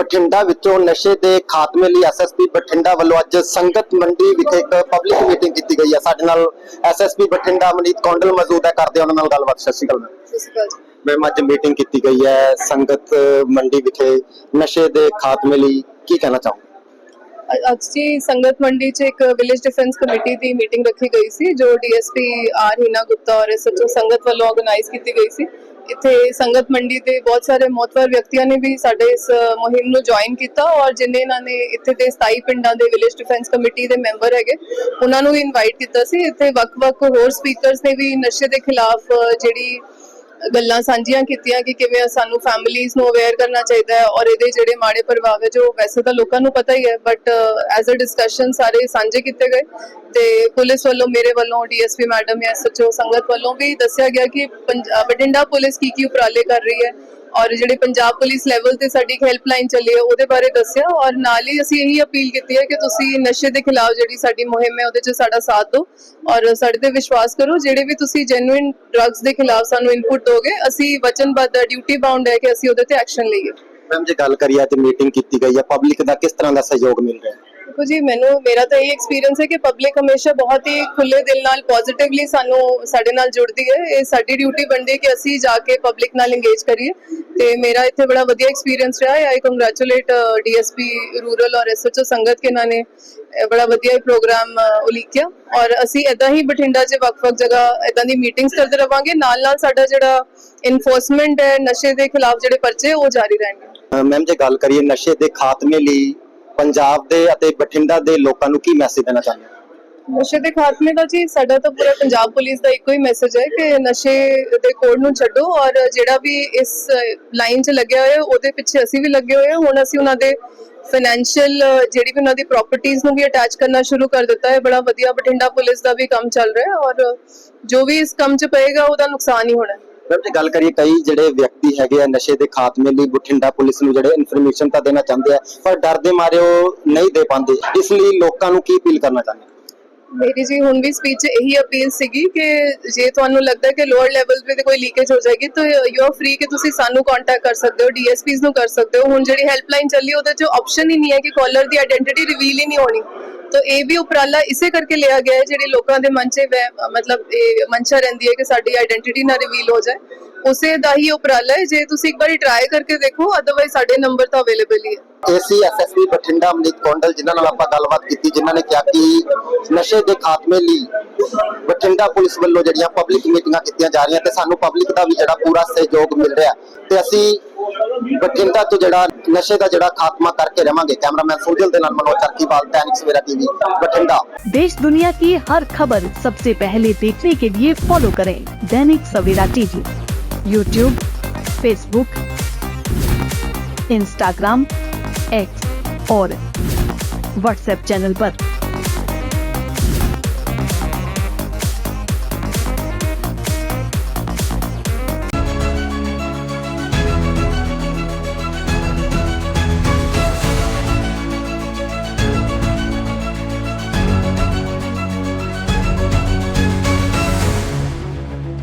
ਬਠਿੰਡਾ ਵਿੱਚੋਂ ਨਸ਼ੇ ਦੇ ਖਾਤਮੇ ਲਈ ਐਸਐਸਪੀ ਬਠਿੰਡਾ ਵੱਲੋਂ ਅੱਜ ਸੰਗਤ ਮੰਡੀ ਵਿਖੇ ਇੱਕ ਪਬਲਿਕ ਮੀਟਿੰਗ ਕੀਤੀ ਗਈ ਹੈ। ਸਾਡੇ ਨਾਲ ਐਸਐਸਪੀ ਬਠਿੰਡਾ ਮਨੀਤ ਕੌਂਡਲ ਮੌਜੂਦ ਹੈ। ਕਰਦੇ ਉਹਨਾਂ ਨਾਲ ਗੱਲਬਾਤ। ਸਤਿ ਸ਼੍ਰੀ ਅਕਾਲ ਮੈਮ। ਅੱਜ ਮੀਟਿੰਗ ਕੀਤੀ ਗਈ ਹੈ ਸੰਗਤ ਮੰਡੀ ਵਿਖੇ ਨਸ਼ੇ ਦੇ ਖਾਤਮੇ ਲਈ। ਕੀ ਕਹਿਣਾ ਚਾਹੋਗੇ? ਅ- ਅੱਜ ਜੀ ਸੰਗਤ ਮੰਡੀ 'ਚ ਇੱਕ ਵਿਲੇਜ ਡਿਫੈਂਸ ਕਮੇਟੀ ਦੀ ਮੀਟਿੰਗ ਰੱਖੀ ਗਈ ਸੀ ਜੋ ਡੀਐਸਪੀ ਆਰ ਹੀਨਾ ਗੁਪਤਾ ਔਰ ਐਸਐਚਓ ਸੰਗਤ ਵੱਲੋਂ ਆਰਗੇਨਾਈਜ਼ ਕੀਤੀ ਗਈ ਸੀ। ਇੱਥੇ ਸੰਗਤ ਮੰਡੀ ਦੇ ਬਹੁਤ ਸਾਰੇ ਮੋਤਵਰ ਵਿਅਕਤੀਆਂ ਨੇ ਵੀ ਸਾਡੇ ਇਸ ਮੁਹਿੰਮ ਨੂੰ ਜੁਆਇਨ ਕੀਤਾ ਔਰ ਜਿਨ੍ਹਾਂ ਇਹਨਾਂ ਨੇ ਇੱਥੇ ਦੇ 27 ਪਿੰਡਾਂ ਦੇ ਵਿਲੇਜ ਡਿਫੈਂਸ ਕਮੇਟੀ ਦੇ ਮੈਂਬਰ ਹੈਗੇ, ਉਹਨਾਂ ਨੂੰ ਵੀ ਇਨਵਾਈਟ ਕੀਤਾ ਸੀ। ਇੱਥੇ ਵੱਖ-ਵੱਖ ਹੋਰ ਸਪੀਕਰਸ ਨੇ ਵੀ ਨਸ਼ੇ ਦੇ ਖਿਲਾਫ ਜਿਹੜੀ ਗੱਲਾਂ ਸਾਂਝੀਆਂ ਕੀਤੀਆਂ ਕਿ ਕਿਵੇਂ ਸਾਨੂੰ ਫੈਮਿਲੀਜ਼ ਨੂੰ ਅਵੇਅਰ ਕਰਨਾ ਚਾਹੀਦਾ ਹੈ ਔਰ ਇਹਦੇ ਜਿਹੜੇ ਮਾੜੇ ਪ੍ਰਭਾਵ ਹੈ, ਜੋ ਵੈਸੇ ਤਾਂ ਲੋਕਾਂ ਨੂੰ ਪਤਾ ਹੀ ਹੈ ਬਟ ਐਜ਼ ਅ ਡਿਸਕਸ਼ਨ ਸਾਰੇ ਸਾਂਝੇ ਕੀਤੇ ਗਏ ਤੇ ਪੁਲਿਸ ਵੱਲੋਂ, ਮੇਰੇ ਵੱਲੋਂ ਡੀਐਸਪੀ ਮੈਡਮ ਜਾਂ ਸੱਚੋ ਸੰਗਤ ਵੱਲੋਂ ਵੀ ਦੱਸਿਆ ਗਿਆ ਕਿ ਪੰਜ- ਬਠਿੰਡਾ ਪੁਲਿਸ ਕੀ ਕੀ ਉਪਰਾਲੇ ਕਰ ਰਹੀ ਹੈ। ਔਰ ਜਿਹੜੀ ਪੰਜਾਬ ਪੁਲਿਸ ਲੈਵਲ ਤੇ ਸਾਡੀ ਹੈਲਪਲਾਈਨ ਚੱਲੀ ਹੈ, ਉਹਦੇ ਬਾਰੇ ਦੱਸਿਆ ਔਰ ਨਾਲ ਹੀ ਅਸੀਂ ਇਹੀ ਅਪੀਲ ਕੀਤੀ ਹੈ ਕਿ ਤੁਸੀਂ ਨਸ਼ੇ ਦੇ ਖਿਲਾਫ ਜਿਹੜੀ ਸਾਡੀ ਮੁਹਿੰਮ ਹੈ, ਉਹਦੇ 'ਚ ਸਾਡਾ ਸਾਥ ਦਿਓ ਔਰ ਸਾਡੇ ਤੇ ਵਿਸ਼ਵਾਸ ਕਰੋ, ਜਿਹੜੇ ਵੀ ਤੁਸੀਂ ਜੈਨੂਇਨ ਡਰੱਗਸ ਦੇ ਖਿਲਾਫ ਸਾਨੂੰ ਇਨਪੁਟ ਦੋਗੇ, ਅਸੀਂ ਵਚਨਬੱਧ ਡਿਊਟੀ ਬਾਉਂਡ ਹੈ ਕਿ ਅਸੀਂ ਉਹਦੇ ਤੇ ਐਕਸ਼ਨ ਲਈਏ। ਮੈਮ ਜੇ ਗੱਲ ਕਰੀਏ, ਅੱਜ ਮੀਟਿੰਗ ਕੀਤੀ ਗਈ ਹੈ ਪਬਲਿਕ ਦਾ ਕਿਸ ਤਰ੍ਹਾਂ ਦਾ ਸਹਿਯੋਗ ਮਿਲ ਰਿਹਾ ਹੈ? ਦੇਖੋ ਜੀ, ਮੈਨੂੰ, ਮੇਰਾ ਤਾਂ ਇਹ ਐਕਸਪੀਰੀਅੰਸ ਹੈ ਕਿ ਪਬਲਿਕ ਹਮੇਸ਼ਾ ਬਹੁਤ ਹੀ ਖੁੱਲੇ ਦਿਲ ਨਾਲ ਪੋਜ਼ਿਟਿਵਲੀ ਸਾਨੂੰ ਸਾਡੇ ਨਾਲ ਜੁੜਦੀ ਹੈ। ਇਹ ਸਾਡੀ ਡਿਊਟੀ ਬਣਦੀ ਹੈ ਕਿ ਅਸੀਂ ਜਾ ਕੇ ਪਬਲਿਕ ਨਾਲ ਇੰਗੇਜ ਕਰੀਏ। ਤੇ ਮੇਰਾ ਇੱਥੇ ਬੜਾ ਵਧੀਆ ਐਕਸਪੀਰੀਅੰਸ ਰਿਹਾ। ਹੈ ਆਈ ਕੰਗ੍ਰੈਚੁਲੇਟ ਡੀਐਸਪੀ ਰੂਰਲ ਔਰ ਐਸਐਚਓ ਸੰਗਤ ਕੇ ਇਹਨਾਂ ਬੜਾ ਵਧੀਆ ਪ੍ਰੋਗਰਾਮ ਉਲੀਕਿਆ। ਔਰ ਅਸੀਂ ਇਦਾਂ ਹੀ ਬਠਿੰਡਾ 'ਚ ਵੱਖ-ਵੱਖ ਜਗ੍ਹਾ ਇਦਾਂ ਦੀ ਮੀਟਿੰਗਸ ਕਰਦੇ ਰਵਾਂਗੇ। ਨਾਲ-ਨਾਲ ਸਾਡਾ ਜਿਹੜਾ ਇਨਫੋਰਸਮੈਂਟ ਹੈ, ਨਸ਼ੇ ਦੇ ਖਿਲਾਫ ਜਿਹੜੇ ਪਰਚੇ, ਉਹ ਜਾਰੀ ਰਹਿਣਗੇ। ਮੈਮ ਜੇ ਗੱਲ ਕਰੀਏ ਨਸ਼ੇ ਦੇ ਖਾਤਮੇ ਲਈ ਪੰਜਾਬ ਦੇ ਅਤੇ ਬਠਿੰਡਾ ਦੇ ਲੋਕਾਂ ਨੂੰ ਕੀ ਮੈਸੇਜ ਦੇਣਾ ਚਾਹੁੰਦੇ ਹੋ? ਨਸ਼ੇ ਦੇ ਖਾਤਮੇ ਦਾ ਜੀ, ਸਾਡਾ ਤਾਂ ਪੂਰਾ ਪੰਜਾਬ ਪੁਲਿਸ ਦਾ ਇੱਕੋ ਹੀ ਮੈਸੇਜ ਹੈ ਕਿ ਨਸ਼ੇ ਦੇ ਕੋਡ ਨੂੰ ਛੱਡੋ ਔਰ ਜਿਹੜਾ ਵੀ ਇਸ ਲਾਈਨ 'ਚ ਲੱਗਿਆ ਹੋਇਆ, ਉਹਦੇ ਪਿੱਛੇ ਅਸੀਂ ਵੀ ਲੱਗੇ ਹੋਏ ਹਾਂ। ਹੁਣ ਅਸੀਂ ਉਹਨਾਂ ਦੇ ਫਾਈਨੈਂਸ਼ੀਅਲ ਜਿਹੜੀ ਵੀ ਉਹਨਾਂ ਦੀ ਪ੍ਰਾਪਰਟੀਆਂ ਨੂੰ ਵੀ ਅਟੈਚ ਕਰਨਾ ਸ਼ੁਰੂ ਕਰ ਦਿੱਤਾ ਹੈ। ਬੜਾ ਵਧੀਆ ਬਠਿੰਡਾ ਪੁਲਿਸ ਦਾ ਵੀ ਕੰਮ ਚੱਲ ਰਿਹਾ ਹੈ ਔਰ ਜੋ ਵੀ ਇਸ ਕੰਮ 'ਚ ਪਏਗਾ, ਉਹਦਾ ਨੁਕਸਾਨ ਹੀ ਹੋਣਾ ਹੈ। ਮੈਮ ਜੇ ਗੱਲ ਕਰੀਏ ਕਈ ਜਿਹੜੇ ਵਿਅਕਤੀ ਹੈਗੇ ਆ ਨਸ਼ੇ ਦੇ ਖਾਤਮੇ ਲਈ ਬਠਿੰਡਾ ਪੁਲਿਸ ਨੂੰ ਜਿਹੜੇ ਇਨਫੋਰਮੇਸ਼ਨ ਤਾਂ ਦੇਣਾ ਚਾਹੁੰਦੇ ਆ, ਪਰ ਡਰ ਦੇ ਮਾਰੇ ਉਹ ਨਹੀਂ ਦੇ ਪਾਉਂਦੇ। ਇਸ ਲਈ ਲੋਕਾਂ ਨੂੰ ਕੀ ਅਪੀਲ ਕਰਨਾ ਚਾਹੁੰਦੇ ਹੋ? ਮੇਰੀ ਜੀ ਹੁਣ ਵੀ ਸਪੀਚ ਇਹੀ ਅਪੀਲ ਸੀਗੀ ਕਿ ਜੇ ਤੁਹਾਨੂੰ ਲੱਗਦਾ ਹੈ ਕਿ ਲੋਅਰ ਲੈਵਲ ਤੇ ਕੋਈ ਲੀਕੇਜ ਹੋ ਜਾਏਗੀ, ਤਾਂ ਯੂ ਆਰ ਫ੍ਰੀ ਕਿ ਤੁਸੀਂ ਸਾਨੂੰ ਕੰਟੈਕਟ ਕਰ ਸਕਦੇ ਹੋ ਡੀਐਸਪੀਸ ਨੂੰ ਕਰ ਸਕਦੇ ਹੋ। ਹੁਣ ਜਿਹੜੀ ਹੈਲਪਲਾਈਨ ਚੱਲੀ, ਉਹਦੇ 'ਚ ਆਪਸ਼ਨ ਹੀ ਨਹੀਂ ਹੈ ਕਿ ਕਾਲਰ ਦੀ ਆਇਡੈਂਟੀਟੀ ਰਿਵੀਲ ਹੀ ਨਹੀਂ ਹੋਣੀ। ਤਾਂ ਇਹ ਵੀ ਉਪਰਾਲਾ ਇਸੇ ਕਰਕੇ ਲਿਆ ਗਿਆ ਹੈ, ਜਿਹੜੇ ਲੋਕਾਂ ਦੇ ਮਨ 'ਚ ਮਤਲਬ ਇਹ ਮਨਸ਼ਾ ਰਹਿੰਦੀ ਹੈ ਕਿ ਸਾਡੀ ਆਇਡੈਂਟੀਟੀ ਨਾ ਰਿਵੀਲ ਹੋ ਜਾਏ। ਉਸੇ ਦਾ ਹੀ ਉਪਰਾਲਾ ਹੈ, ਜੇ ਤੁਸੀਂ ਇੱਕ ਵਾਰੀ ਟਰਾਈ ਕਰਕੇ ਦੇਖੋ ਅਦਰਵਾਈਜ਼ ਸਾਡੇ ਨੰਬਰ ਤਾਂ ਅਵੇਲੇਬਲ ਹੀ ਹੈ। ਏਸੀ ਐਸਐਸਪੀ ਬਠਿੰਡਾ, ਅਮਨੀਤ ਕੌਂਡਲ, ਜਿਨ੍ਹਾਂ ਨਾਲ ਆਪਾਂ ਗੱਲਬਾਤ ਕੀਤੀ, ਜਿਨ੍ਹਾਂ ਨੇ ਕਿਹਾ ਕਿ ਨਸ਼ੇ ਦੇ ਖਾਤਮੇ ਲਈ ਬਠਿੰਡਾ ਪੁਲਿਸ ਵੱਲੋਂ ਜਿਹੜੀਆਂ ਪਬਲਿਕ ਮੀਟਿੰਗਾਂ ਕੀਤੀਆਂ ਜਾ ਰਹੀਆਂ ਤੇ ਸਾਨੂੰ ਪਬਲਿਕ ਦਾ ਵੀ ਜਿਹੜਾ ਪੂਰਾ ਸਹਿਯੋਗ ਮਿਲ ਰਿਹਾ ਤੇ ਅਸੀਂ ਬਠਿੰਡਾ ਤੋਂ ਜਿਹੜਾ ਨਸ਼ੇ ਦਾ ਜਿਹੜਾ ਖਾਤਮਾ ਕਰਕੇ ਰਵਾਂਗੇ ਕੈਮਰਾਮੈਨ ਸੁਜਲ ਦੇ ਨਾਲ ਮਨੋਜ ਚਰਕੀਵਾਲ दैनिक सवेरा टीवी बठिंडा देश दुनिया की हर खबर सबसे पहले देखने के लिए फॉलो करें Dainik Savera TV YouTube Facebook Instagram X और व्हाट्सएप चैनल पर।